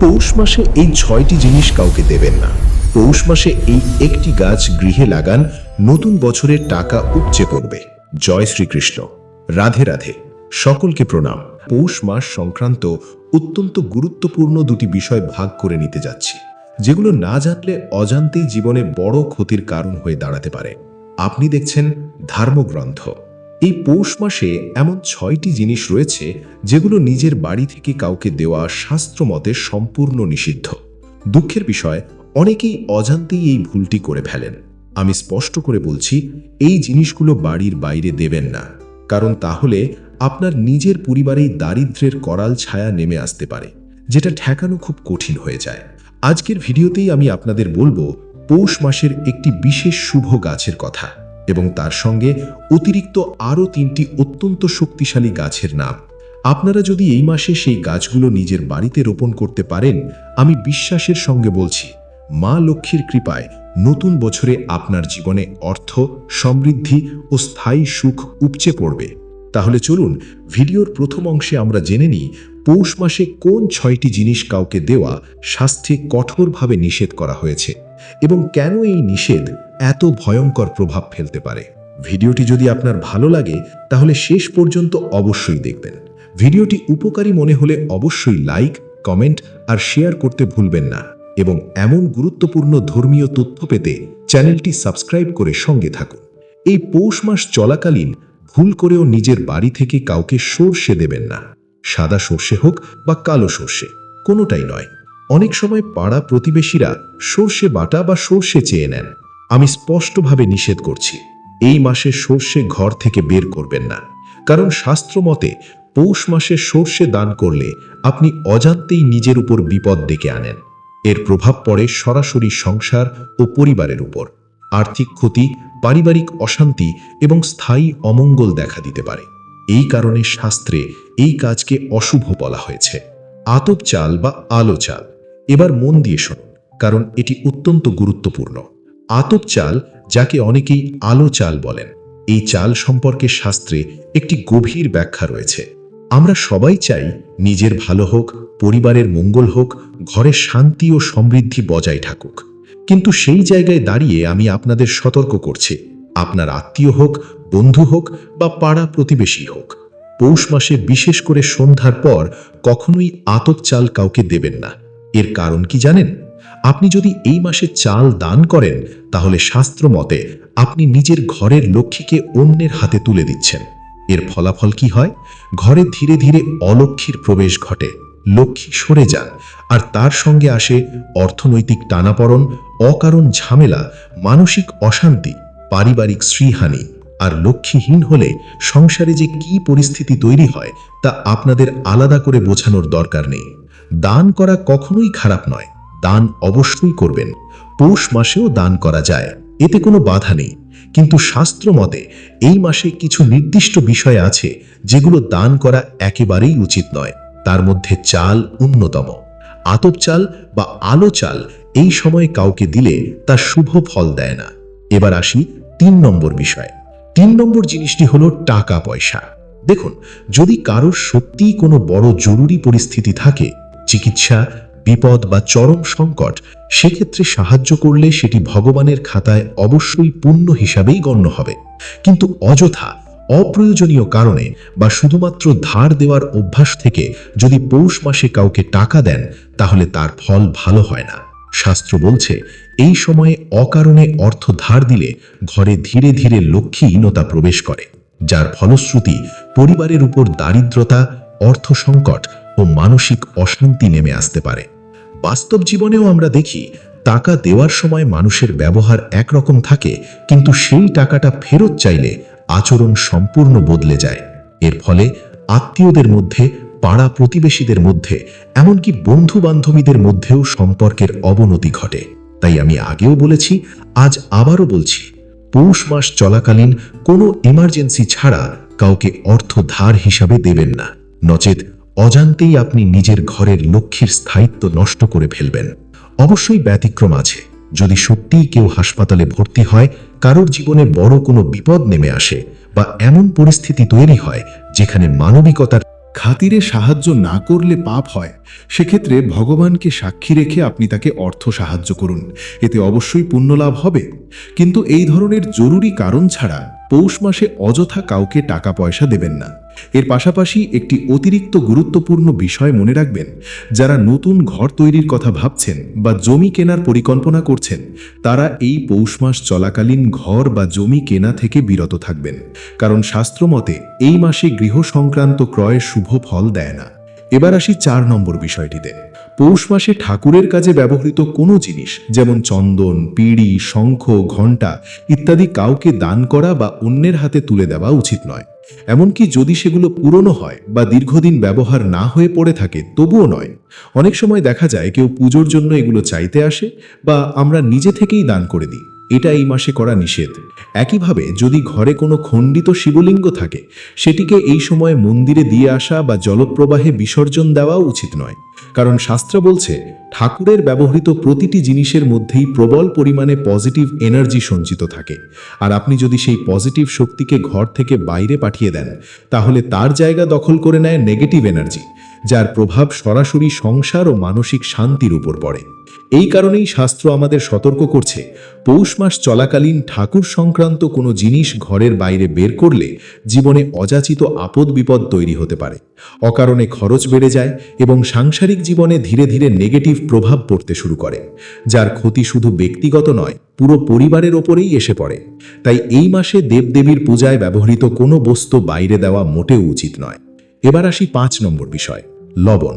পৌষ মাসে এই ছয়টি জিনিস কাউকে দেবেন না। পৌষ মাসে এই একটি গাছ গৃহে লাগান, নতুন বছরের টাকা উপচে পড়বে। জয় শ্রীকৃষ্ণ। রাধে রাধে। সকলকে প্রণাম। পৌষ মাস সংক্রান্ত অত্যন্ত গুরুত্বপূর্ণ দুটি বিষয় ভাগ করে নিতে যাচ্ছি, যেগুলো না জানলে অজান্তেই জীবনে বড় ক্ষতির কারণ হয়ে দাঁড়াতে পারে। আপনি দেখছেন ধর্মগ্রন্থ। এই পৌষ মাসে এমন ছয়টি জিনিস রয়েছে যেগুলো নিজের বাড়ি থেকে কাউকে দেওয়া শাস্ত্রমতে সম্পূর্ণ নিষিদ্ধ। দুঃখের বিষয়, অনেকেই অজান্তেই এই ভুলটি করে ফেলেন। আমি স্পষ্ট করে বলছি, এই জিনিসগুলো বাড়ির বাইরে দেবেন না, কারণ তাহলে আপনার নিজের পরিবারেই দারিদ্র্যের করাল ছায়া নেমে আসতে পারে, যেটা ঠেকানো খুব কঠিন হয়ে যায়। আজকের ভিডিওতেই আমি আপনাদের বলব, পৌষ মাসের একটি বিশেষ শুভ গাছের কথা। এবং তার সঙ্গে অতিরিক্ত আরও তিনটি অত্যন্ত শক্তিশালী গাছের নাম। আপনারা যদি এই মাসে সেই গাছগুলো নিজের বাড়িতে রোপণ করতে পারেন, আমি বিশ্বাসের সঙ্গে বলছি, মা লক্ষ্মীর কৃপায় নতুন বছরে আপনার জীবনে অর্থ, সমৃদ্ধি ও স্থায়ী সুখ উপচে পড়বে। তাহলে চলুন, ভিডিওর প্রথম অংশে আমরা জেনে নিই, পৌষ মাসে কোন ছয়টি জিনিস কাউকে দেওয়া শাস্ত্রে কঠোরভাবে নিষেধ করা হয়েছে এবং কেন এই নিষেধ এত ভয়ঙ্কর প্রভাব ফেলতে পারে। ভিডিওটি যদি আপনার ভালো লাগে, তাহলে শেষ পর্যন্ত অবশ্যই দেখবেন। ভিডিওটি উপকারী মনে হলে অবশ্যই লাইক, কমেন্ট আর শেয়ার করতে ভুলবেন না এবং এমন গুরুত্বপূর্ণ ধর্মীয় তথ্য পেতে চ্যানেলটি সাবস্ক্রাইব করে সঙ্গে থাকুন। এই পৌষ মাস চলাকালীন ভুল করেও নিজের বাড়ি থেকে কাউকে সর্ষে দেবেন না। সাদা সর্ষে হোক বা কালো সর্ষে, কোনোটাই নয়। অনেক সময় পাড়া প্রতিবেশীরা সর্ষে বাটা বা সর্ষে চেয়ে নেন। আমি স্পষ্টভাবে নিষেধ করছি, এই মাসে সর্ষে ঘর থেকে বের করবেন না। কারণ শাস্ত্র মতে, পৌষ মাসে সর্ষে দান করলে আপনি অজান্তেই নিজের উপর বিপদ ডেকে আনেন। এর প্রভাব পড়ে সরাসরি সংসার ও পরিবারের উপর। আর্থিক ক্ষতি, পারিবারিক অশান্তি এবং স্থায়ী অমঙ্গল দেখা দিতে পারে। এই কারণে শাস্ত্রে এই কাজকে অশুভ বলা হয়েছে। আতপ চাল বা আলো চাল। এবার মন দিয়ে শুনুন, কারণ এটি অত্যন্ত গুরুত্বপূর্ণ। আতপ চাল, যাকে অনেকেই আলো চাল বলেন। এই চাল সম্পর্কে শাস্ত্রে একটি গভীর ব্যাখ্যা রয়েছে। আমরা সবাই চাই নিজের ভালো হোক, পরিবারের মঙ্গল হোক, ঘরে শান্তি ও সমৃদ্ধি বজায় থাকুক। কিন্তু সেই জায়গায় দাঁড়িয়ে আমি আপনাদের সতর্ক করছি। আপনার আত্মীয় হোক, বন্ধু হোক বা পাড়া প্রতিবেশী হোক, পৌষ মাসে বিশেষ করে সন্ধ্যার পর কখনোই আতপ চাল কাউকে দেবেন না। এর কারণ কি জানেন? আপনি যদি এই মাসে চাল দান করেন, তাহলে শাস্ত্র মতে আপনি নিজের ঘরের লক্ষ্মীকে অন্যের হাতে তুলে দিচ্ছেন। এর ফলাফল কি হয়? ঘরে ধীরে ধীরে অলক্ষ্মীর প্রবেশ ঘটে, লক্ষ্মী সরে যান, আর তার সঙ্গে আসে অর্থনৈতিক টানাপড়ন, অকারণ ঝামেলা, মানসিক অশান্তি, পারিবারিক শ্রীহানি আর লক্ষ্মীহীন হলে সংসারে যে কি পরিস্থিতি তৈরি হয়, তা আপনাদের আলাদা করে বোঝানোর দরকার নেই। দান করা কখনোই খারাপ নয়। দান অবশ্যই করবেন। পৌষ মাসেও দান করা যায়। এতে কোনো বাধা নেই। কিন্তু শাস্ত্র মতে, এই মাসে কিছু নির্দিষ্ট বিষয় আছে যেগুলো দান করা একেবারেই উচিত নয়। তার মধ্যে চাল অন্যতম। আতপ চাল বা আলো চাল এই সময় কাউকে দিলে তা শুভ ফল দেয় না। এবার আসি তিন নম্বর বিষয়। তিন নম্বর জিনিসটি হলো টাকা পয়সা। দেখুন, যদি কারোর সত্যিই কোনো বড় জরুরি পরিস্থিতি থাকে, চিকিৎসা বিপদ বা চরম সংকট, সেক্ষেত্রে সাহায্য করলে সেটি ভগবানের খাতায় অবশ্যই পুণ্য হিসাবেই গণ্য হবে। কিন্তু অযথা, অপ্রয়োজনীয় কারণে বা শুধুমাত্র ধার দেওয়ার অভ্যাস থেকে যদি পৌষ মাসে কাউকে টাকা দেন, তাহলে তার ফল ভালো হয় না। শাস্ত্র বলছে, এই সময়ে অকারণে অর্থ ধার দিলে ঘরে ধীরে ধীরে লক্ষ্মীহীনতা প্রবেশ করে, যার ফলশ্রুতি পরিবারের উপর দারিদ্রতা, অর্থ সংকট ও মানসিক অশান্তি নেমে আসতে পারে। বাস্তব জীবনেও আমরা দেখি, টাকা দেওয়ার সময় মানুষের ব্যবহার একরকম থাকে, কিন্তু সেই টাকাটা ফেরত চাইলে আচরণ সম্পূর্ণ বদলে যায়। এর ফলে আত্মীয়দের মধ্যে, পাড়া প্রতিবেশীদের মধ্যে, এমনকি বন্ধু বান্ধবীদের মধ্যেও সম্পর্কের অবনতি ঘটে। তাই আমি আগেও বলেছি, আজ আবারও বলছি, পৌষ মাস চলাকালীন কোনো এমার্জেন্সি ছাড়া কাউকে অর্থ ধার হিসাবে দেবেন না। নচেত অজান্তেই আপনি নিজের ঘরের লক্ষ্মীর স্থায়িত্ব নষ্ট করে ফেলবেন। অবশ্যই ব্যতিক্রম আছে। যদি সত্যিই কেউ হাসপাতালে ভর্তি হয়, কারোর জীবনে বড় কোনো বিপদ নেমে আসে বা এমন পরিস্থিতি তৈরি হয় যেখানে মানবিকতার খাতিরে সাহায্য না করলে পাপ হয়, সেক্ষেত্রে ভগবানকে সাক্ষী রেখে আপনি তাকে অর্থ সাহায্য করুন। এতে অবশ্যই পুণ্যলাভ হবে। কিন্তু এই ধরনের জরুরি কারণ ছাড়া পৌষ মাসে অযথা কাউকে টাকা পয়সা দেবেন না। এর পাশাপাশি একটি অতিরিক্ত গুরুত্বপূর্ণ বিষয় মনে রাখবেন, যারা নতুন ঘর তৈরির কথা ভাবছেন বা জমি কেনার পরিকল্পনা করছেন, তারা এই পৌষ মাস চলাকালীন ঘর বা জমি কেনা থেকে বিরত থাকবেন। কারণ শাস্ত্রমতে এই মাসে গৃহ সংক্রান্ত ক্রয়ের শুভ ফল দেয় না। এবার আসি চার নম্বর বিষয়টিতে। পৌষ মাসে ঠাকুরের কাজে ব্যবহৃত কোনো জিনিস, যেমন চন্দন, পিড়ি, শঙ্খ, ঘণ্টা ইত্যাদি কাউকে দান করা বা অন্যের হাতে তুলে দেওয়া উচিত নয়। এমনকি যদি সেগুলো পুরনো হয় বা দীর্ঘদিন ব্যবহার না হয়ে পড়ে থাকে, তবুও নয়। অনেক সময় দেখা যায় কেউ পুজোর জন্য এগুলো চাইতে আসে বা আমরা নিজে থেকেই দান করে দিই। এটা এই মাসে করা নিষেধ। একইভাবে যদি ঘরে কোনো খণ্ডিত শিবলিঙ্গ থাকে, সেটিকে এই সময় মন্দিরে দিয়ে আসা বা জলপ্রবাহে বিসর্জন দেওয়া উচিত নয়। কারণ শাস্ত্র বলছে, ঠাকুরের ব্যবহৃত প্রতিটি জিনিসের মধ্যেই প্রবল পরিমাণে পজিটিভ এনার্জি সঞ্চিত থাকে। আর আপনি যদি সেই পজিটিভ শক্তিকে ঘর থেকে বাইরে পাঠিয়ে দেন, তাহলে তার জায়গা দখল করে নেয় নেগেটিভ এনার্জি। যার প্রভাব সরাসরি সংসার ও মানসিক শান্তির উপর পড়ে। এই কারণেই শাস্ত্র আমাদের সতর্ক করছে, পৌষ মাস চলাকালীন ঠাকুর সংক্রান্ত কোনো জিনিস ঘরের বাইরে বের করলে জীবনে অযাচিত আপদ বিপদ তৈরি হতে পারে। অকারণে খরচ বেড়ে যায় এবং সাংসারিক জীবনে ধীরে ধীরে নেগেটিভ প্রভাব পড়তে শুরু করে, যার ক্ষতি শুধু ব্যক্তিগত নয়, পুরো পরিবারের ওপরেই এসে পড়ে। তাই এই মাসে দেবদেবীর পূজায় ব্যবহৃত কোনো বস্তু বাইরে দেওয়া মোটেও উচিত নয়। এবার আসি পাঁচ নম্বর বিষয়, লবণ।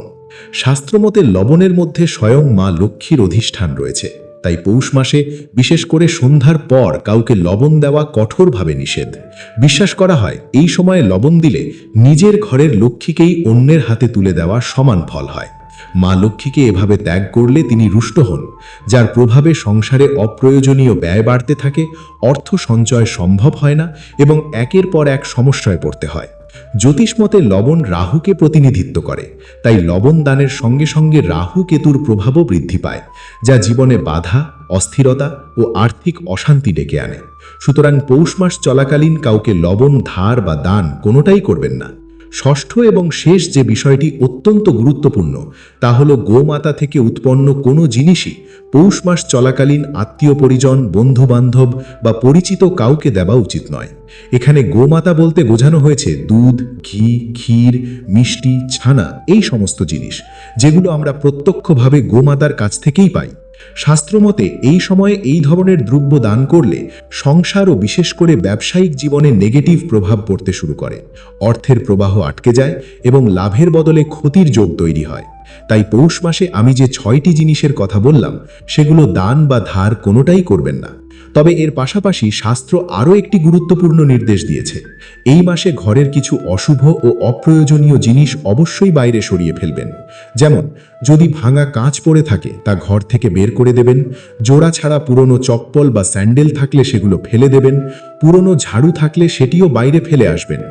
শাস্ত্রমতে লবণের মধ্যে স্বয়ং মা লক্ষ্মীর অধিষ্ঠান রয়েছে, তাই পৌষ মাসে বিশেষ করে সন্ধ্যার পর কাউকে লবণ দেওয়া কঠোরভাবে নিষেধ। বিশ্বাস করা হয়, এই সময়ে লবণ দিলে নিজের ঘরের লক্ষ্মীকেই অন্যের হাতে তুলে দেওয়া সমান ফল হয়। মা লক্ষ্মীকে এভাবে ত্যাগ করলে তিনি রুষ্ট হন, যার প্রভাবে সংসারে অপ্রয়োজনীয় ব্যয় বাড়তে থাকে, অর্থ সঞ্চয় সম্ভব হয় না এবং একের পর এক সমস্যায় পড়তে হয়। জ্যোতিষমতে লবণ রাহুকে প্রতিনিধিত্ব করে। তাই লবণ দানের সঙ্গে সঙ্গে রাহু কেতুর প্রভাবও বৃদ্ধি পায়, যা জীবনে বাধা, অস্থিরতা ও আর্থিক অশান্তি ডেকে আনে। সুতরাং পৌষ মাস চলাকালীন কাউকে লবণ, ধার বা দান কোনোটাই করবেন না। ষষ্ঠ এবং শেষ যে বিষয়টি অত্যন্ত গুরুত্বপূর্ণ, তা হল গোমাতা থেকে উৎপন্ন কোনো জিনিসই পৌষ মাস চলাকালীন আত্মীয় পরিজন বন্ধু বান্ধব বা পরিচিত কাউকে দেওয়া উচিত নয়। এখানে গোমাতা বলতে বোঝানো হয়েছে দুধ, ঘি, ক্ষীর, মিষ্টি, ছানা, এই সমস্ত জিনিস, যেগুলো আমরা প্রত্যক্ষভাবে গোমাতার কাছ থেকেই পাই। শাস্ত্রমতে এই সময়ে এই ধরনের দ্রব্য দান করলে সংসার ও বিশেষ করে ব্যবসায়িক জীবনে নেগেটিভ প্রভাব পড়তে শুরু করে। অর্থের প্রবাহ আটকে যায় এবং লাভের বদলে ক্ষতির যোগ তৈরি হয়। তাই পৌষ মাসে আমি যে ছয়টি জিনিসের কথা বললাম, সেগুলো দান বা ধার কোনোটাই করবেন না। তবে এর পাশাপাশি শাস্ত্র আরও একটি গুরুত্বপূর্ণ নির্দেশ দিয়েছে। এই মাসে ঘরের কিছু অশুভ ও অপ্রয়োজনীয় জিনিস অবশ্যই বাইরে সরিয়ে ফেলবেন। যেমন, যদি ভাঙা কাঁচ পড়ে থাকে, তা ঘর থেকে বের করে দেবেন। জোড়া ছাড়া পুরনো চপ্পল বা স্যান্ডেল থাকলে সেগুলো ফেলে দেবেন। পুরনো ঝাড়ু থাকলে সেটিও বাইরে ফেলে আসবেন।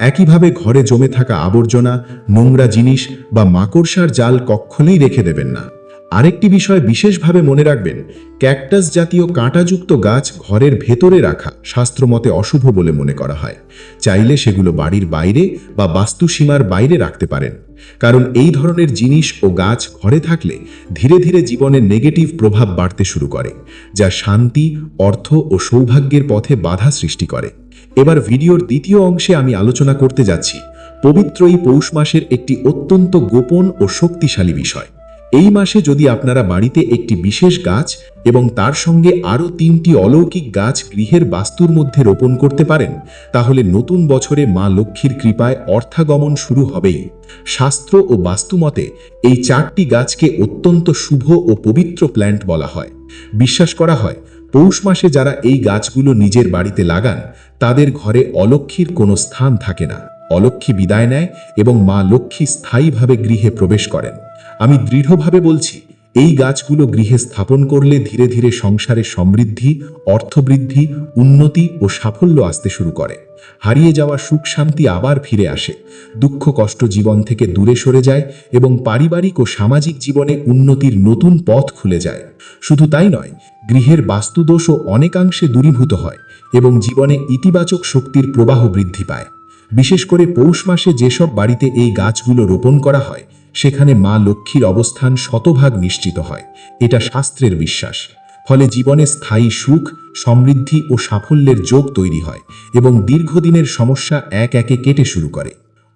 একইভাবে ঘরে জমে থাকা আবর্জনা, নোংরা জিনিস বা মাকড়সার জাল কক্ষণেই রেখে দেবেন না। আরেকটি বিষয় বিশেষভাবে মনে রাখবেন, ক্যাকটাস জাতীয় কাঁটাযুক্ত গাছ ঘরের ভেতরে রাখা শাস্ত্রমতে অশুভ বলে মনে করা হয়। চাইলে সেগুলো বাড়ির বাইরে বা বাস্তুসীমার বাইরে রাখতে পারেন। কারণ এই ধরনের জিনিস ও গাছ ঘরে থাকলে ধীরে ধীরে জীবনের নেগেটিভ প্রভাব বাড়তে শুরু করে, যা শান্তি, অর্থ ও সৌভাগ্যের পথে বাধা সৃষ্টি করে। এবার ভিডিওর দ্বিতীয় অংশে আমি আলোচনা করতে যাচ্ছি, পবিত্র এই পৌষ মাসের একটি অত্যন্ত গোপন ও শক্তিশালী বিষয়। এই মাসে যদি আপনারা বাড়িতে একটি বিশেষ গাছ এবং তার সঙ্গে আরও তিনটি অলৌকিক গাছ গৃহের বাস্তুর মধ্যে রোপণ করতে পারেন, তাহলে নতুন বছরে মা লক্ষ্মীর কৃপায় অর্থাগমন শুরু হবেই। শাস্ত্র ও বাস্তুমতে এই চারটি গাছকে অত্যন্ত শুভ ও পবিত্র প্ল্যান্ট বলা হয়। বিশ্বাস করা হয়, পৌষ মাসে যারা এই গাছগুলো নিজের বাড়িতে লাগান, তাদের ঘরে অলক্ষ্মীর কোনো স্থান থাকে না। অলক্ষ্মী বিদায় নেয় এবং মা লক্ষ্মী স্থায়ীভাবে গৃহে প্রবেশ করেন। আমি দৃঢ়ভাবে বলছি, এই গাছগুলো গৃহে স্থাপন করলে ধীরে ধীরে সংসারে সমৃদ্ধি, অর্থবৃদ্ধি, উন্নতি ও সাফল্য আসতে শুরু করে। হারিয়ে যাওয়া সুখ শান্তি আবার ফিরে আসে। দুঃখ কষ্ট জীবন থেকে দূরে সরে যায় এবং পারিবারিক ও সামাজিক জীবনে উন্নতির নতুন পথ খুলে যায়। শুধু তাই নয়, গৃহের বাস্তুদোষও অনেকাংশে দূরীভূত হয় এবং জীবনে ইতিবাচক শক্তির প্রবাহ বৃদ্ধি পায়। বিশেষ করে পৌষ মাসে যেসব বাড়িতে এই গাছগুলো রোপণ করা হয় সেখানে মা লক্ষ্মীর অবস্থান শতভাগ নিশ্চিত হয়। এটা শাস্ত্রের বিশ্বাস। ফলে জীবনে স্থায়ী সুখ, সমৃদ্ধি ও সাফল্যের যোগ তৈরি হয় এবং দীর্ঘদিনের সমস্যা এক একে কেটে শুরু করে।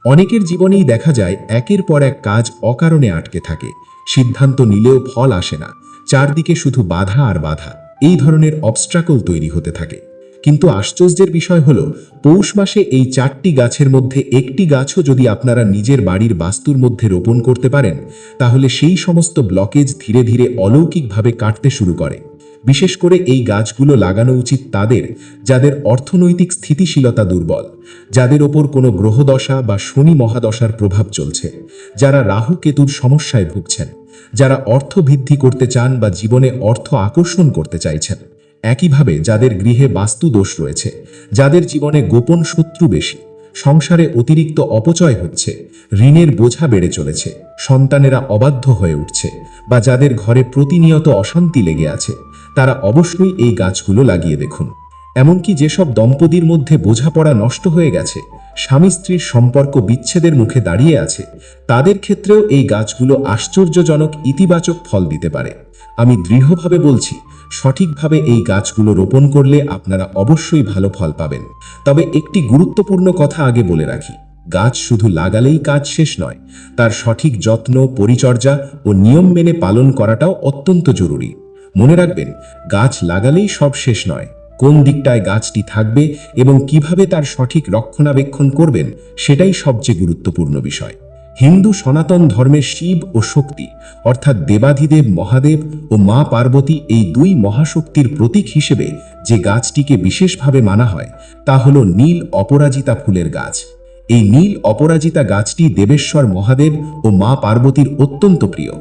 অনেকের জীবনেই দেখা যায় একের পর এক কাজ অকারণে আটকে থাকে। সিদ্ধান্ত নিলেও ফল আসে না। চারদিকে শুধু বাধা আর বাধা। এই ধরনের অবস্ট্রাকল তৈরি হতে থাকে। কিন্তু আশ্চর্যের বিষয় হল, পৌষ মাসে এই চারটি গাছের মধ্যে একটি গাছও যদি আপনারা নিজের বাড়ির বাস্তুর মধ্যে রোপণ করতে পারেন, তাহলে সেই সমস্ত ব্লকেজ ধীরে ধীরে অলৌকিকভাবে কাটতে শুরু করে। বিশেষ করে এই গাছগুলো লাগানো উচিত তাদের, যাদের অর্থনৈতিক স্থিতিশীলতা দুর্বল, যাদের ওপর কোনো গ্রহদশা বা শনি মহাদশার প্রভাব চলছে, যারা রাহু কেতুর সমস্যায় ভুগছেন, যারা অর্থ বৃদ্ধি করতে চান বা জীবনে অর্থ আকর্ষণ করতে চাইছেন। একইভাবে যাদের গৃহে বাস্তু দোষ রয়েছে, যাদের জীবনে গোপন শত্রু বেশি, সংসারে অতিরিক্ত অপচয় হচ্ছে, ঋণের বোঝা বেড়ে চলেছে, সন্তানেরা অবাধ্য হয়ে উঠছে, বা যাদের ঘরে প্রতিনিয়ত অশান্তি লেগে আছে, তারা অবশ্যই এই গাছগুলো লাগিয়ে দেখুন। এমনকি যেসব দম্পতির মধ্যে বোঝাপড়া নষ্ট হয়ে গেছে, স্বামী স্ত্রীর সম্পর্ক বিচ্ছেদের মুখে দাঁড়িয়ে আছে, তাদের ক্ষেত্রেও এই গাছগুলো আশ্চর্যজনক ইতিবাচক ফল দিতে পারে। আমি দৃঢ়ভাবে বলছি, সঠিকভাবে এই গাছগুলো রোপণ করলে আপনারা অবশ্যই ভালো ফল পাবেন। তবে একটি গুরুত্বপূর্ণ কথা আগে বলে রাখি, গাছ শুধু লাগালেই কাজ শেষ নয়, তার সঠিক যত্ন, পরিচর্যা ও নিয়ম মেনে পালন করাটাও অত্যন্ত জরুরি। মনে রাখবেন, গাছ লাগালেই সব শেষ নয়। কোন দিকটায় গাছটি থাকবে এবং কীভাবে তার সঠিক রক্ষণাবেক্ষণ করবেন, সেটাই সবচেয়ে গুরুত্বপূর্ণ বিষয়। হিন্দু সনাতন ধর্মের শিব ও শক্তি, অর্থাৎ দেবাধিদেব, মহাদেব ও মা পার্বতী এই দুই মহাশক্তির প্রতীক হিসেবে যে গাছটিকে বিশেষভাবে মানা হয়, তা হল নীল অপরাজিতা ফুলের গাছ। এই নীল অপরাজিতা গাছটি দেবেশ্বর মহাদেব ও মা পার্বতীর অত্যন্ত প্রিয়।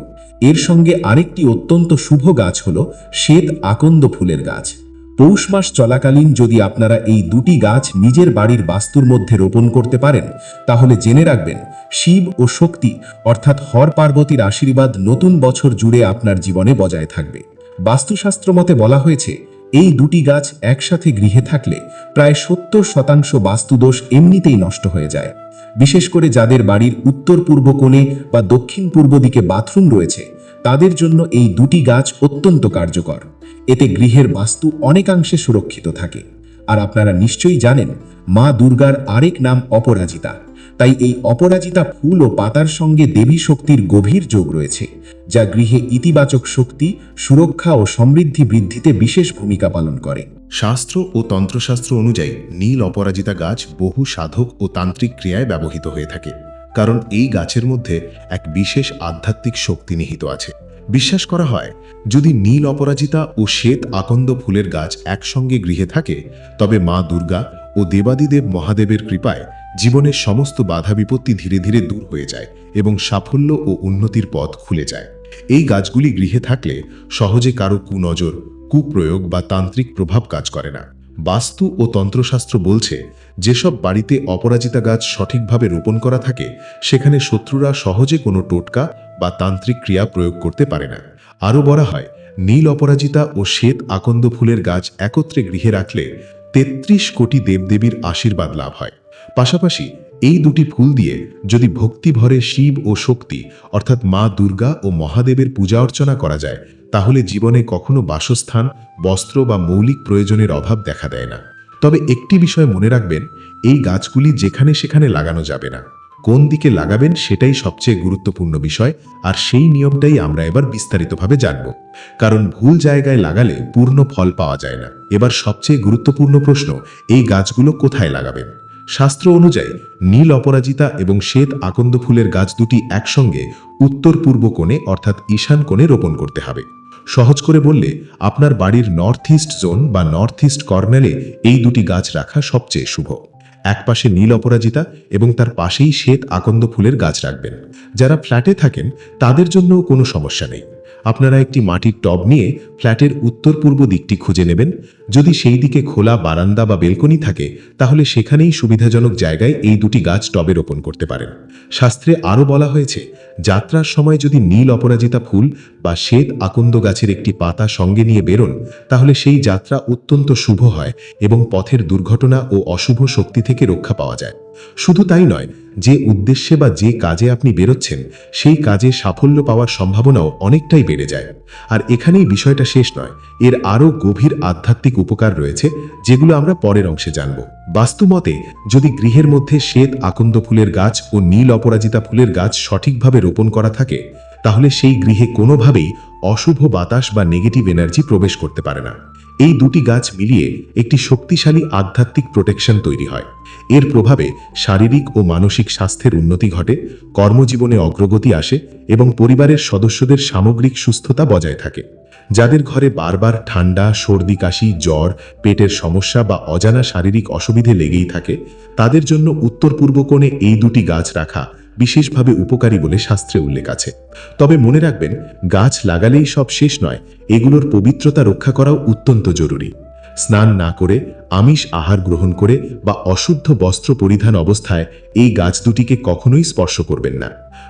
এর সঙ্গে আরেকটি অত্যন্ত শুভ গাছ হল শ্বেত আকন্দ ফুলের গাছ। পৌষ মাস চলাকালীন যদি আপনারা এই দুটি গাছ নিজের বাড়ির বাস্তুর মধ্যে রোপণ করতে পারেন, তাহলে জেনে রাখবেন, শিব ও শক্তি, অর্থাৎ হর পার্বতীর আশীর্বাদ নতুন বছর জুড়ে আপনার জীবনে বজায় থাকবে। বাস্তুশাস্ত্র মতে বলা হয়েছে, এই দুটি গাছ একসাথে গৃহে থাকলে প্রায় সত্তর শতাংশ বাস্তুদোষ এমনিতেই নষ্ট হয়ে যায়। বিশেষ করে যাদের বাড়ির উত্তর পূর্ব কোণে বা দক্ষিণ পূর্ব দিকে বাথরুম রয়েছে তাদের জন্য এই দুটি গাছ অত্যন্ত কার্যকর। এতে গৃহের বাস্তু অনেকাংশে সুরক্ষিত থাকে। আর আপনারা নিশ্চয়ই জানেন, মা দুর্গার আরেক নাম অপরাজিতা। তাই এই অপরাজিতা ফুল ও পাতার সঙ্গে দেবী শক্তির গভীর যোগ রয়েছে, যা গৃহে ইতিবাচক শক্তি, সুরক্ষা ও সমৃদ্ধি বৃদ্ধিতে বিশেষ ভূমিকা পালন করে। শাস্ত্র ও তন্ত্রশাস্ত্র অনুযায়ী নীল অপরাজিতা গাছ বহু সাধক ও তান্ত্রিক ক্রিয়ায় ব্যবহৃত হয়ে থাকে। কারণ এই গাছের মধ্যে এক বিশেষ আধ্যাত্মিক শক্তি নিহিত আছে। বিশ্বাস করা হয়, যদি নীল অপরাজিতা ও শ্বেত আকন্দ ফুলের গাছ একসঙ্গে গৃহে থাকে, তবে মা দুর্গা ও দেবাদিদেব মহাদেবের কৃপায় জীবনের সমস্ত বাধা বিপত্তি ধীরে ধীরে দূর হয়ে যায় এবং সাফল্য ও উন্নতির পথ খুলে যায়। এই গাছগুলি গৃহে থাকলে সহজে কারও কুনজর, কুপ্রয়োগ বা তান্ত্রিক প্রভাব কাজ করে না। বাস্তু ও তন্ত্রশাস্ত্র বলছে, যেসব বাড়িতে অপরাজিতা গাছ সঠিকভাবে রোপণ করা থাকে, সেখানে শত্রুরা সহজে কোনো টোটকা বা তান্ত্রিক ক্রিয়া প্রয়োগ করতে পারে না। আরও বলা হয়, নীল অপরাজিতা ও শ্বেত আকন্দ ফুলের গাছ একত্রে গৃহে রাখলে তেত্রিশ কোটি দেবদেবীর আশীর্বাদ লাভ হয়। পাশাপাশি, এই দুটি ফুল দিয়ে যদি ভক্তি ভরে শিব ও শক্তি, অর্থাৎ মা দুর্গা ও মহাদেবের পূজা অর্চনা করা যায় তাহলে জীবনে কখনো বাসস্থান, বস্ত্র বা মৌলিক প্রয়োজনের অভাব দেখা দেয় না। তবে একটি বিষয় মনে রাখবেন, এই গাছগুলি যেখানে সেখানে লাগানো যাবে না। কোন দিকে লাগাবেন সেটাই সবচেয়ে গুরুত্বপূর্ণ বিষয়, আর সেই নিয়মটাই আমরা এবার বিস্তারিতভাবে জানব। কারণ ভুল জায়গায় লাগালে পূর্ণ ফল পাওয়া যায় না। এবার সবচেয়ে গুরুত্বপূর্ণ প্রশ্ন, এই গাছগুলো কোথায় লাগাবেন? শাস্ত্র অনুযায়ী, নীল অপরাজিতা এবং শ্বেত আকন্দ ফুলের গাছ দুটি একসঙ্গে উত্তর পূর্ব কোণে অর্থাৎ ঈশান কোণে রোপণ করতে হবে। সহজ করে বললে, আপনার বাড়ির নর্থ ইস্ট জোন বা নর্থ ইস্ট কর্নারে এই দুটি গাছ রাখা সবচেয়ে শুভ। একপাশে নীল অপরাজিতা এবং তার পাশেই শ্বেত আকন্দ ফুলের গাছ রাখবেন। যারা ফ্ল্যাটে থাকেন, তাদের জন্যও কোনো সমস্যা নেই। আপনারা একটি মাটির টব নিয়ে ফ্ল্যাটের উত্তর পূর্ব দিকটি খুঁজে নেবেন। যদি সেই দিকে খোলা বারান্দা বা বেলকনি থাকে, তাহলে সেখানেই সুবিধাজনক জায়গায় এই দুটি গাছ টবে রোপণ করতে পারেন। শাস্ত্রে আরও বলা হয়েছে, যাত্রার সময় যদি নীল অপরাজিতা ফুল বা শ্বেত আকন্দ গাছের একটি পাতা সঙ্গে নিয়ে বেরোন, তাহলে সেই যাত্রা অত্যন্ত শুভ হয় এবং পথের দুর্ঘটনা ও অশুভ শক্তি থেকে রক্ষা পাওয়া যায়। শুধু তাই নয় যে উদ্দেশ্যে বা যে কাজে আপনি বেরোচ্ছেন, সেই কাজে সাফল্য পাওয়ার সম্ভাবনাও অনেকটাই বেড়ে যায়। আর এখানেই বিষয়টা শেষ নয়, এর আরও গভীর আধ্যাত্মিক উপকার রয়েছে, যেগুলো আমরা পরের অংশে জানব। বাস্তুমতে, যদি গৃহের মধ্যে শ্বেত আকন্দ ফুলের গাছ ও নীল অপরাজিতা ফুলের গাছ সঠিকভাবে রোপণ করা থাকে, তাহলে সেই গৃহে কোনোভাবেই অশুভ বাতাস বা নেগেটিভ এনার্জি প্রবেশ করতে পারে না। এই দুটি গাছ মিলিয়ে একটি শক্তিশালী আধ্যাত্মিক প্রোটেকশন তৈরি হয়। এর প্রভাবে শারীরিক ও মানসিক স্বাস্থ্যের উন্নতি ঘটে, কর্মজীবনে অগ্রগতি আসে এবং পরিবারের সদস্যদের সামগ্রিক সুস্থতা বজায় থাকে। যাদের ঘরে বারবার ঠান্ডা, সর্দি, কাশি, জ্বর, পেটের সমস্যা বা অজানা শারীরিক অসুবিধে লেগেই থাকে, তাদের জন্য উত্তর পূর্ব কোণে এই দুটি গাছ রাখা বিশেষভাবে উপকারী বলে শাস্ত্রে উল্লেখ আছে। তবে মনে রাখবেন, গাছ লাগালেই সব শেষ নয়, এগুলোর পবিত্রতা রক্ষা করাও অত্যন্ত জরুরি। স্নান না করে, আমিষ আহার গ্রহণ করে বা অশুদ্ধ বস্ত্র পরিধান অবস্থায় এই গাছ দুটিকে কখনোই স্পর্শ করবেন না।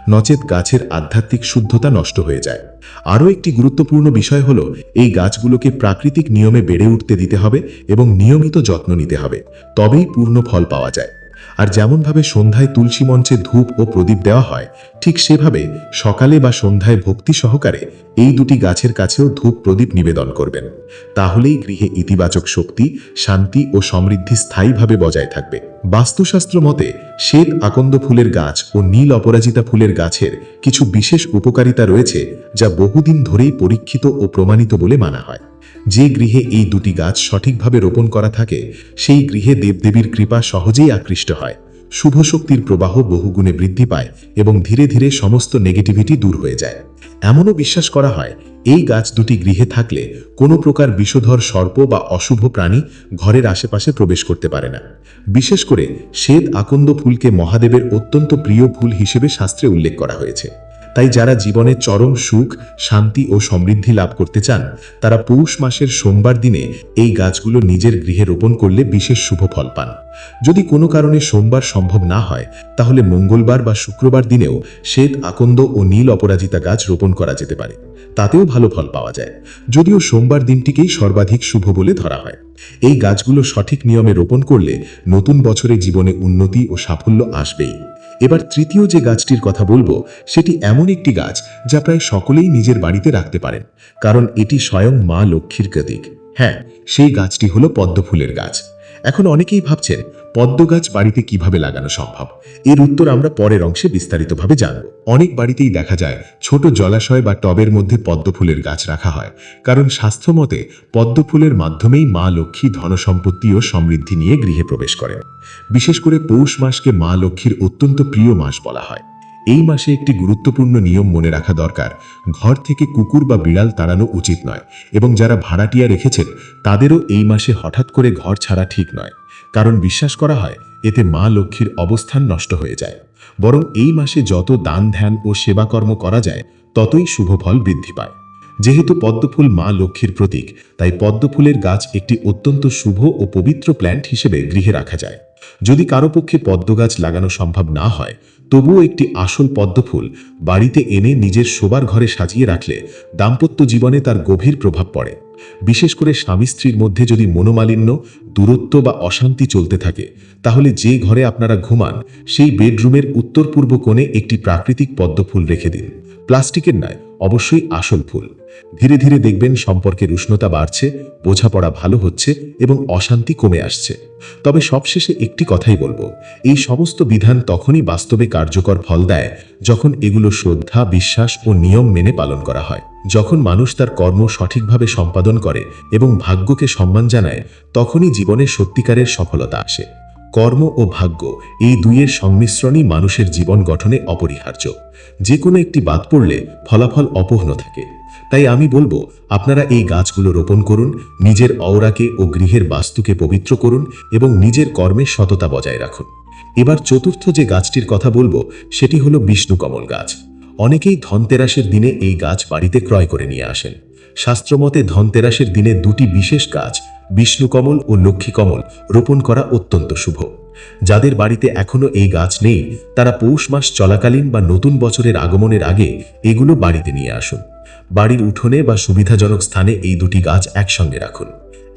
নচেত গাছের আধ্যাত্মিক শুদ্ধতা নষ্ট হয়ে যায়। আরও একটি গুরুত্বপূর্ণ বিষয় হল, এই গাছগুলোকে প্রাকৃতিক নিয়মে বেড়ে উঠতে দিতে হবে এবং নিয়মিত যত্ন নিতে হবে। তবেই পূর্ণ ফল পাওয়া যায়। আর যেমনভাবে সন্ধ্যায় তুলসী মঞ্চে ধূপ ও প্রদীপ দেওয়া হয়, ঠিক সেভাবে সকালে বা সন্ধ্যায় ভক্তি সহকারে এই দুটি গাছের কাছেও ধূপ প্রদীপ নিবেদন করবেন। তাহলেই গৃহে ইতিবাচক শক্তি, শান্তি ও সমৃদ্ধি স্থায়ীভাবে বজায় থাকবে। বাস্তুশাস্ত্র মতে, শ্বেত আকন্দ ফুলের গাছ ও নীল অপরাজিতা ফুলের গাছের কিছু বিশেষ উপকারিতা রয়েছে, যা বহুদিন ধরেই পরীক্ষিত ও প্রমাণিত বলে মানা হয়। যে গৃহে এই দুটি গাছ সঠিকভাবে রোপণ করা থাকে, সেই গৃহে দেবদেবীর কৃপা সহজেই আকৃষ্ট হয়। শুভ শক্তির প্রবাহ বহুগুণে বৃদ্ধি পায় এবং ধীরে ধীরে সমস্ত নেগেটিভিটি দূর হয়ে যায়। এমনও বিশ্বাস করা হয়, এই গাছ দুটি গৃহে থাকলে কোনো প্রকার বিষধর সর্প বা অশুভ প্রাণী ঘরের আশেপাশে প্রবেশ করতে পারে না। বিশেষ করে শ্বেত আকন্দ ফুলকে মহাদেবের অত্যন্ত প্রিয় ফুল হিসেবে শাস্ত্রে উল্লেখ করা হয়েছে। তাই যারা জীবনে চরম সুখ, শান্তি ও সমৃদ্ধি লাভ করতে চান, তারা পৌষ মাসের সোমবার দিনে এই গাছগুলো নিজের গৃহে রোপণ করলে বিশেষ শুভ ফল পান। যদি কোনো কারণে সোমবার সম্ভব না হয়, তাহলে মঙ্গলবার বা শুক্রবার দিনেও শ্বেত, আকন্দ ও নীল অপরাজিতা গাছ রোপণ করা যেতে পারে। তাতেও ভালো ফল পাওয়া যায়। যদিও সোমবার দিনটিকেই সর্বাধিক শুভ বলে ধরা হয়। এই গাছগুলো সঠিক নিয়মে রোপণ করলে নতুন বছরে জীবনে উন্নতি ও সাফল্য আসবেই। এবার তৃতীয় যে গাছটির কথা বলব, সেটি এমন একটি গাছ যা প্রায় সকলেই নিজের বাড়িতে রাখতে পারেন, কারণ এটি স্বয়ং মা লক্ষ্মীর প্রতীক। হ্যাঁ সেই গাছটি হলো পদ্মফুলের গাছ। এখন অনেকেই ভাবছেন, পদ্ম গাছ বাড়িতে কীভাবে লাগানো সম্ভব? এর উত্তর আমরা পরের অংশে বিস্তারিতভাবে জানব। অনেক বাড়িতেই দেখা যায়, ছোট জলাশয় বা টবের মধ্যে পদ্ম ফুলের গাছ রাখা হয়। কারণ স্বাস্থ্যমতে পদ্ম ফুলের মাধ্যমেই মা লক্ষ্মী ধনসম্পত্তি ও সমৃদ্ধি নিয়ে গৃহে প্রবেশ করেন। বিশেষ করে পৌষ মাসকে মা লক্ষ্মীর অত্যন্ত প্রিয় মাস বলা হয়। এই মাসে একটি গুরুত্বপূর্ণ নিয়ম মনে রাখা দরকার। ঘর থেকে কুকুর বা বিড়াল তাড়ানো উচিত নয় এবং যারা ভাড়াটিয়া রেখেছেন, তাদেরও এই মাসে হঠাৎ করে ঘর ছাড়া ঠিক নয়। কারণ বিশ্বাস করা হয়, এতে মা লক্ষ্মীর অবস্থান নষ্ট হয়ে যায়। বরং এই মাসে যত দান ধ্যান ও সেবাকর্ম করা যায়, ততই শুভ ফল বৃদ্ধি পায়। যেহেতু পদ্মফুল মা লক্ষ্মীর প্রতীক, তাই পদ্মফুলের গাছ একটি অত্যন্ত শুভ ও পবিত্র প্ল্যান্ট হিসেবে গৃহে রাখা যায়। যদি কারও পক্ষে পদ্ম গাছ লাগানো সম্ভব না হয় তবুও একটি আসল পদ্মফুল বাড়িতে এনে নিজের শোবার ঘরে সাজিয়ে রাখলে দাম্পত্য জীবনে তার গভীর প্রভাব পড়ে। বিশেষ করে স্বামী স্ত্রীর মধ্যে যদি মনোমালিন্য, দূরত্ব বা অশান্তি চলতে থাকে, তাহলে যে ঘরে আপনারা ঘুমান, সেই বেডরুমের উত্তর পূর্ব কোণে একটি প্রাকৃতিক পদ্মফুল রেখে দিন। প্লাস্টিকের নয় অবশ্যই আসল ফুল। ধীরে ধীরে দেখবেন সম্পর্কের উষ্ণতা বাড়ছে, বোঝাপড়া ভালো হচ্ছে এবং অশান্তি কমে আসছে। তবে সবশেষে একটি কথাই বলব, এই সমস্ত বিধান তখনই বাস্তবে কার্যকর ফল দেয় যখন এগুলো শ্রদ্ধা, বিশ্বাস ও নিয়ম মেনে পালন করা হয়। যখন মানুষ তার কর্ম সঠিকভাবে সম্পাদন করে এবং ভাগ্যকে সম্মান জানায়, তখনই জীবনে সত্যিকারের সফলতা আসে। কর্ম ও ভাগ্য এই দুইয়ের সংমিশ্রণই মানুষের জীবন গঠনে অপরিহার্য। যে কোনো একটি বাদ পড়লে ফলাফল অপহ্ন থাকে। তাই আমি বলব, আপনারা এই গাছগুলো রোপণ করুন, নিজের অওরাকে ও গৃহের বাস্তুকে পবিত্র করুন এবং নিজের কর্মের সততা বজায় রাখুন। এবার চতুর্থ যে গাছটির কথা বলব, সেটি হলো বিষ্ণুকমল গাছ। অনেকেই ধনতেরাসের দিনে এই গাছ বাড়িতে ক্রয় করে নিয়ে আসেন। শাস্ত্রমতে ধনতেরাসের দিনে দুটি বিশেষ গাছ, বিষ্ণুকমল ও লক্ষ্মীকমল, রোপণ করা অত্যন্ত শুভ। যাদের বাড়িতে এখনও এই গাছ নেই, তারা পৌষ মাস চলাকালীন বা নতুন বছরের আগমনের আগে এগুলো বাড়িতে নিয়ে আসুন। বাড়ির উঠোনে বা সুবিধাজনক স্থানে এই দুটি গাছ একসঙ্গে রাখুন।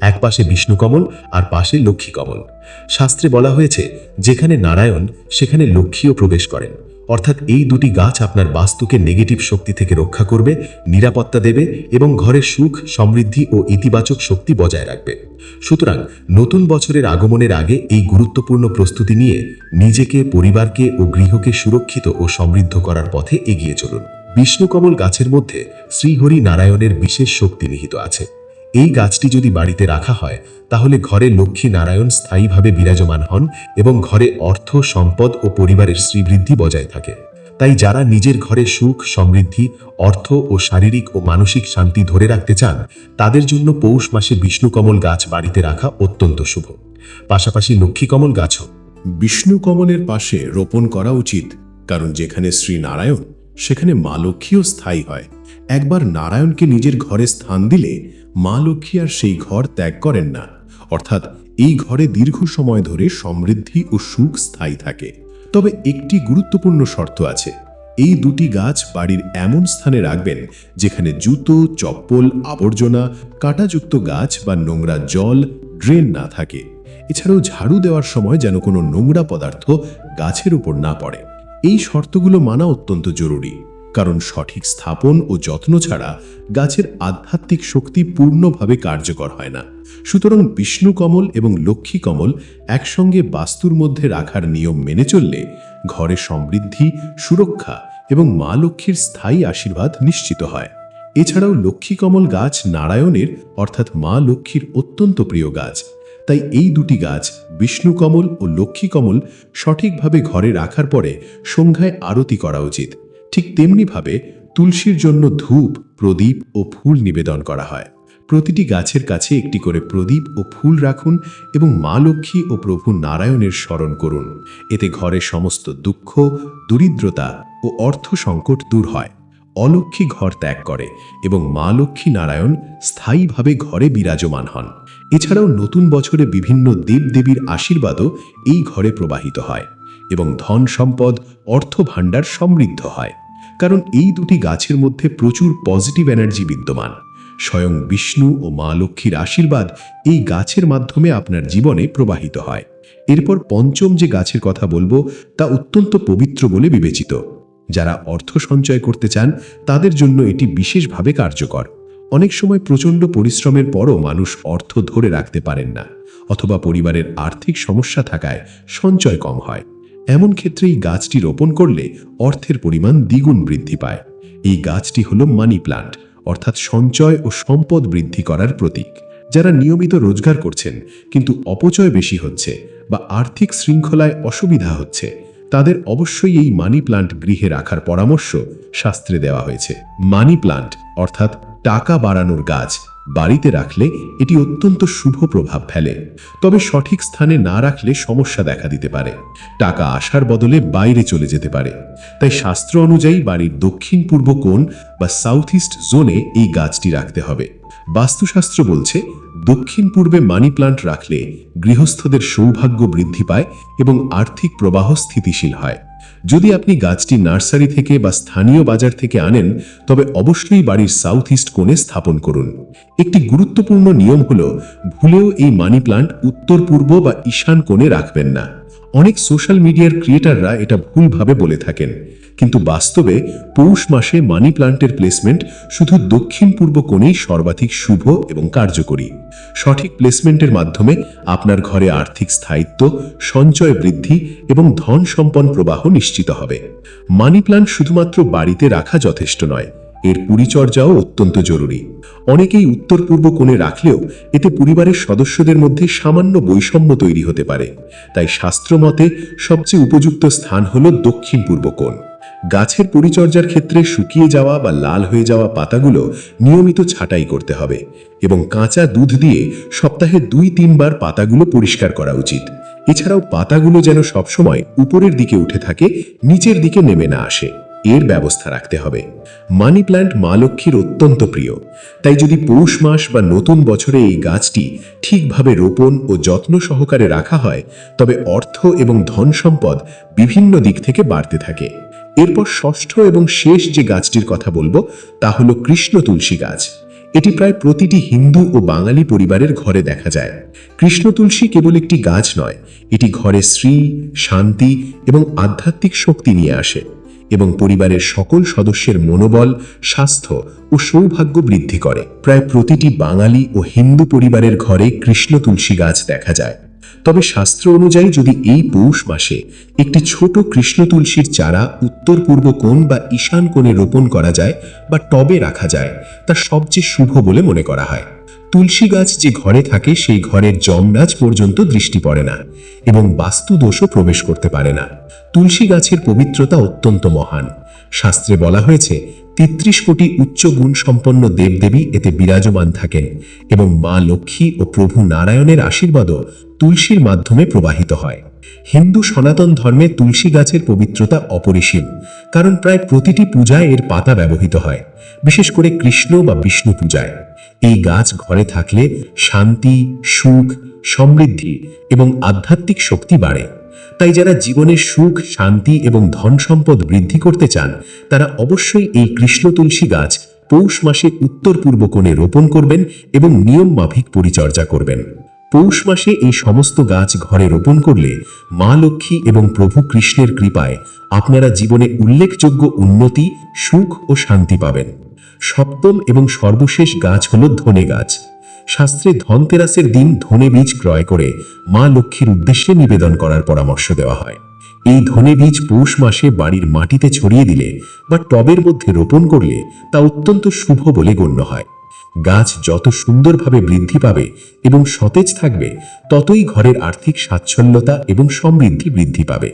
এক পাশে বিষ্ণুকমল আর পাশে লক্ষ্মী কমল শাস্ত্রে বলা হয়েছে, যেখানে নারায়ণ, সেখানে লক্ষ্মীও প্রবেশ করেন। অর্থাৎ এই দুটি গাছ আপনার বাস্তুকে নেগেটিভ শক্তি থেকে রক্ষা করবে, নিরাপত্তা দেবে এবং ঘরে সুখ, সমৃদ্ধি ও ইতিবাচক শক্তি বজায় রাখবে। সুতরাং নতুন বছরের আগমনের আগে এই গুরুত্বপূর্ণ প্রস্তুতি নিয়ে নিজেকে, পরিবারকে ও গৃহকে সুরক্ষিত ও সমৃদ্ধ করার পথে এগিয়ে চলুন। বিষ্ণুকমল গাছের মধ্যে শ্রীহরি নারায়ণের বিশেষ শক্তি নিহিত আছে। এই গাছটি যদি বাড়িতে রাখা হয়, তাহলে ঘরে লক্ষ্মী নারায়ণ স্থায়ীভাবে বিরাজমান হন এবং ঘরে অর্থ, সম্পদ ও পরিবারের শ্রীবৃদ্ধি বজায় থাকে। তাই যারা নিজের ঘরে সুখ, সমৃদ্ধি, অর্থ ও শারীরিক ও মানসিক শান্তি ধরে রাখতে চান, তাদের জন্য পৌষ মাসে বিষ্ণুকমল গাছ বাড়িতে রাখা অত্যন্ত শুভ। পাশাপাশি লক্ষ্মীকমল গাছও। বিষ্ণু কমলের পাশে রোপণ করা উচিত, কারণ যেখানে শ্রী নারায়ণ, সেখানে মা লক্ষ্মীও স্থায়ী হয়। একবার নারায়ণকে নিজের ঘরে স্থান দিলে মা লক্ষ্মী আর সেই ঘর ত্যাগ করেন না। অর্থাৎ এই ঘরে দীর্ঘ সময় ধরে সমৃদ্ধি ও সুখ স্থায়ী থাকে। তবে একটি গুরুত্বপূর্ণ শর্ত আছে। এই দুটি গাছ বাড়ির এমন স্থানে রাখবেন যেখানে জুতো, চপ্পল, আবর্জনা, কাঁটাযুক্ত গাছ বা নোংরা জল, ড্রেন না থাকে। এছাড়াও ঝাড়ু দেওয়ার সময় যেন কোনো নোংরা পদার্থ গাছের উপর না পড়ে। এই শর্তগুলো মানা অত্যন্ত জরুরি। কারণ সঠিক স্থাপন ও যত্ন ছাড়া গাছের আধ্যাত্মিক শক্তি পূর্ণভাবে কার্যকর হয় না। সুতরাং বিষ্ণু কমল এবং লক্ষ্মী কমল একসঙ্গে বাস্তুর মধ্যে রাখার নিয়ম মেনে চললে ঘরে সমৃদ্ধি, সুরক্ষা এবং মা লক্ষ্মীর স্থায়ী আশীর্বাদ নিশ্চিত হয়। এছাড়াও লক্ষ্মী কমল গাছ নারায়ণের, অর্থাৎ মা লক্ষ্মীর অত্যন্ত প্রিয় গাছ। তাই এই দুটি গাছ, বিষ্ণু কমল ও লক্ষ্মী কমল, সঠিকভাবে ঘরে রাখার পরে সন্ধ্যায় আরতি করা উচিত। ঠিক তেমনিভাবে তুলসীর জন্য ধূপ, প্রদীপ ও ফুল নিবেদন করা হয়। প্রতিটি গাছের কাছে একটি করে প্রদীপ ও ফুল রাখুন এবং মা লক্ষ্মী ও প্রভু নারায়ণের স্মরণ করুন। এতে ঘরে সমস্ত দুঃখ, দরিদ্রতা ও অর্থ সংকট দূর হয়। অলক্ষ্মী ঘর ত্যাগ করে এবং মা লক্ষ্মী নারায়ণ স্থায়ীভাবে ঘরে বিরাজমান হন। এছাড়াও নতুন বছরে বিভিন্ন দেবদেবীর আশীর্বাদও এই ঘরে প্রবাহিত হয় এবং ধন সম্পদ, অর্থ ভাণ্ডার সমৃদ্ধ হয়। কারণ এই দুটি গাছের মধ্যে প্রচুর পজিটিভ এনার্জি বিদ্যমান। স্বয়ং বিষ্ণু ও মা লক্ষ্মীর আশীর্বাদ এই গাছের মাধ্যমে আপনার জীবনে প্রবাহিত হয়। এরপর পঞ্চম যে গাছের কথা বলব, তা অত্যন্ত পবিত্র বলে বিবেচিত। যারা অর্থ সঞ্চয় করতে চান, তাদের জন্য এটি বিশেষভাবে কার্যকর। অনেক সময় প্রচণ্ড পরিশ্রমের পরও মানুষ অর্থ ধরে রাখতে পারেন না, অথবা পরিবারের আর্থিক সমস্যা থাকায় সঞ্চয় কম হয়। এমন ক্ষেত্রে এই গাছটি রোপণ করলে অর্থের পরিমাণ দ্বিগুণ বৃদ্ধি পায়। এই গাছটি হল মানি প্লান্ট, অর্থাৎ সঞ্চয় ও সম্পদ বৃদ্ধি করার প্রতীক, যারা নিয়মিত রোজগার করছেন, কিন্তু অপচয় বেশি হচ্ছে বা আর্থিক শৃঙ্খলায় অসুবিধা হচ্ছে। তাদের অবশ্যই এই মানি প্লান্ট গৃহে রাখার পরামর্শ শাস্ত্রে দেওয়া হয়েছে। মানি প্লান্ট, অর্থাৎ টাকা বাড়ানোর গাছ বাড়িতে রাখলে এটি অত্যন্ত শুভ প্রভাব ফেলে। তবে সঠিক স্থানে না রাখলে সমস্যা দেখা দিতে পারে। টাকা আসার বদলে বাইরে চলে যেতে পারে। তাই শাস্ত্র অনুযায়ী বাড়ির দক্ষিণ পূর্ব কোণ বা সাউথ ইস্ট জোনে এই গাছটি রাখতে হবে। বাস্তুশাস্ত্র বলছে, দক্ষিণ পূর্বে মানি প্লান্ট রাখলে গৃহস্থদের সৌভাগ্য বৃদ্ধি পায় এবং আর্থিক প্রবাহ স্থিতিশীল হয়। যদি আপনি গাছটি নার্সারি থেকে বা স্থানীয় বাজার থেকে আনেন, তবে অবশ্যই বাড়ির সাউথ ইস্ট কোণে স্থাপন করুন। একটি গুরুত্বপূর্ণ নিয়ম হল, ভুলেও এই মানি প্লান্ট উত্তর পূর্ব বা ঈশান কোণে রাখবেন না। অনেক সোশ্যাল মিডিয়ার ক্রিয়েটাররা এটা ভুলভাবে বলে থাকেন। কিন্তু বাস্তবে পৌষ মাসে মানি প্লান্টের প্লেসমেন্ট শুধু দক্ষিণ পূর্ব কোণেই সর্বাধিক শুভ এবং কার্যকরী। সঠিক প্লেসমেন্টের মাধ্যমে আপনার ঘরে আর্থিক স্থায়িত্ব, সঞ্চয় বৃদ্ধি এবং ধন সম্পন্ন প্রবাহ নিশ্চিত হবে। মানি প্লান্ট শুধুমাত্র বাড়িতে রাখা যথেষ্ট নয় এর পরিচর্যাও অত্যন্ত জরুরি। অনেকেই উত্তর পূর্ব কোণে রাখলেও এতে পরিবারের সদস্যদের মধ্যে সামান্য বৈষম্য তৈরি হতে পারে। তাই শাস্ত্রমতে সবচেয়ে উপযুক্ত স্থান হল দক্ষিণ পূর্ব কোণ। গাছের পরিচর্যার ক্ষেত্রে শুকিয়ে যাওয়া বা লাল হয়ে যাওয়া পাতাগুলো নিয়মিত ছাঁটাই করতে হবে এবং কাঁচা দুধ দিয়ে সপ্তাহে দুই তিনবার পাতাগুলো পরিষ্কার করা উচিত। এছাড়াও পাতাগুলো যেন সবসময় উপরের দিকে উঠে থাকে, নিচের দিকে নেমে না আসে। এর ব্যবস্থা রাখতে হবে। মানি প্ল্যান্ট মা লক্ষ্মীর অত্যন্ত প্রিয়। তাই যদি পৌষ মাস বা নতুন বছরে এই গাছটি ঠিকভাবে রোপণ ও যত্ন সহকারে রাখা হয়, তবে অর্থ এবং ধন সম্পদ বিভিন্ন দিক থেকে বাড়তে থাকে। এরপর ষষ্ঠ এবং শেষ যে গাছটির কথা বলব, তা হলো কৃষ্ণ তুলসী গাছ। এটি প্রায় প্রতিটি হিন্দু ও বাঙালি পরিবারের ঘরে দেখা যায়। কৃষ্ণ তুলসী কেবল একটি গাছ নয়, এটি ঘরে শ্রী শান্তি এবং আধ্যাত্মিক শক্তি নিয়ে আসে। এবং পরিবারের সকল সদস্যের মনোবল, স্বাস্থ্য ও সৌভাগ্য বৃদ্ধি করে। প্রায় প্রতিটি বাঙালি ও হিন্দু পরিবারের ঘরে কৃষ্ণ তুলসী গাছ দেখা যায়। তবে শাস্ত্র অনুযায়ী যদি এই পৌষ মাসে একটি ছোট কৃষ্ণ তুলসীর চারা উত্তর পূর্ব কোণ বা ঈশান কোণে রোপণ করা যায় বা টবে রাখা যায়, তা সবচেয়ে শুভ বলে মনে করা হয়। তুলসী গাছ যে ঘরে থাকে, সেই ঘরের যমরাজ পর্যন্ত দৃষ্টি পড়ে না এবং বাস্তু দোষও প্রবেশ করতে পারে না। তুলসী গাছের পবিত্রতা অত্যন্ত মহান। শাস্ত্রে বলা হয়েছে, তেত্রিশ কোটি উচ্চ গুণ সম্পন্ন দেবদেবী এতে বিরাজমান থাকেন এবং মা লক্ষ্মী ও প্রভু নারায়ণের আশীর্বাদও তুলসীর মাধ্যমে প্রবাহিত হয়। হিন্দু সনাতন ধর্মে তুলসী গাছের পবিত্রতা অপরিসীম, কারণ প্রায় প্রতিটি পূজায় এর পাতা ব্যবহৃত হয়, বিশেষ করে কৃষ্ণ বা বিষ্ণু পূজায়। এই গাছ ঘরে থাকলে শান্তি, সুখ, সমৃদ্ধি এবং আধ্যাত্মিক শক্তি বাড়ে। তাই যারা জীবনে সুখ, শান্তি এবং ধন সম্পদ বৃদ্ধি করতে চান, তারা অবশ্যই এই কৃষ্ণ তুলসী গাছ পৌষ মাসে উত্তর পূর্ব কোণে রোপণ করবেন এবং নিয়ম মাফিক পরিচর্যা করবেন। পৌষ মাসে এই সমস্ত গাছ ঘরে রোপণ করলে মা লক্ষ্মী এবং প্রভু কৃষ্ণের কৃপায় আপনারা জীবনে উল্লেখযোগ্য উন্নতি, সুখ ও শান্তি পাবেন। সপ্তম এবং সর্বশেষ গাছ হল ধনে গাছ। শাস্ত্রে ধনতেরাসের দিন ধনে বীজ ক্রয় করে মা লক্ষ্মীর উদ্দেশ্যে নিবেদন করার পরামর্শ দেওয়া হয়। এই ধনে বীজ পৌষ মাসে বাড়ির মাটিতে ছড়িয়ে দিলে বা টবের মধ্যে রোপণ করলে তা অত্যন্ত শুভ বলে গণ্য হয়। গাছ যত সুন্দরভাবে বৃদ্ধি পাবে এবং সতেজ থাকবে, ততই ঘরের আর্থিক স্বাচ্ছল্যতা এবং সমৃদ্ধি বৃদ্ধি পাবে।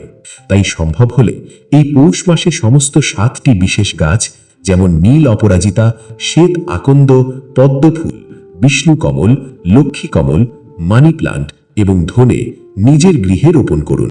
তাই সম্ভব হলে এই পৌষ মাসে সমস্ত সাতটি বিশেষ গাছ যেমন নীল অপরাজিতা, শ্বেত আকন্দ, পদ্মফুল, বিষ্ণু কমল, লক্ষ্মী কমল, মানি প্লান্ট এবং ধনে নিজের গৃহে রোপণ করুন।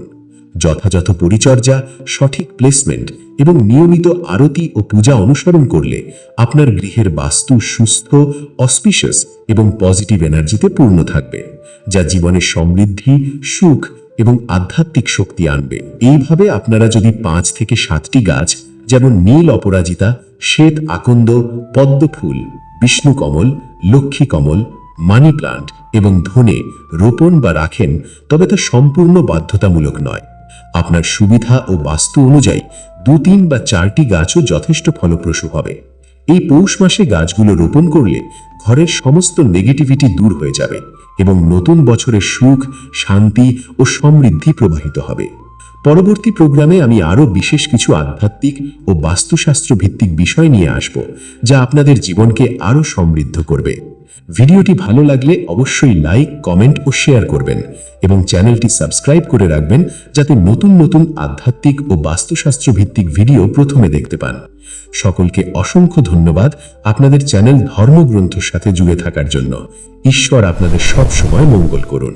যথাযথ পরিচর্যা, সঠিক প্লেসমেন্ট এবং নিয়মিত আরতি ও পূজা অনুসরণ করলে আপনার গৃহের বাস্তু সুস্থ, অসপিশাস এবং পজিটিভ এনার্জিতে পূর্ণ থাকবে, যা জীবনে সমৃদ্ধি, সুখ এবং আধ্যাত্মিক শক্তি আনবে। এইভাবে আপনারা যদি পাঁচ থেকে সাতটি গাছ, যেমন নীল অপরাজিতা শ্বেত আকন্দ, পদ্মফুল, বিষ্ণু কমল, লক্ষ্মী কমল, মানি প্লান্ট এবং ধনে রোপণ বা রাখেন তবে তা সম্পূর্ণ বাধ্যতামূলক নয়। আপনার সুবিধা ও বাস্তু অনুযায়ী দু তিন বা চারটি গাছও যথেষ্ট ফলপ্রসূ হবে। এই পৌষ মাসে গাছগুলো রোপণ করলে ঘরের সমস্ত নেগেটিভিটি দূর হয়ে যাবে এবং নতুন বছরের সুখ, শান্তি ও সমৃদ্ধি প্রবাহিত হবে। পরবর্তী প্রোগ্রামে আমি আরও বিশেষ কিছু আধ্যাত্মিক ও বাস্তুশাস্ত্র ভিত্তিক বিষয় নিয়ে আসব, যা আপনাদের জীবনকে আরও সমৃদ্ধ করবে। ভিডিওটি ভালো লাগলে অবশ্যই লাইক, কমেন্ট ও শেয়ার করবেন এবং চ্যানেলটি সাবস্ক্রাইব করে রাখবেন যাতে নতুন নতুন আধ্যাত্মিক ও বাস্তুশাস্ত্র ভিত্তিক ভিডিও প্রথমে দেখতে পান। সকলকে অসংখ্য ধন্যবাদ আপনাদের চ্যানেল ধর্মগ্রন্থর সাথে জুড়ে থাকার জন্য। ঈশ্বর আপনাদের সব সময় মঙ্গল করুন।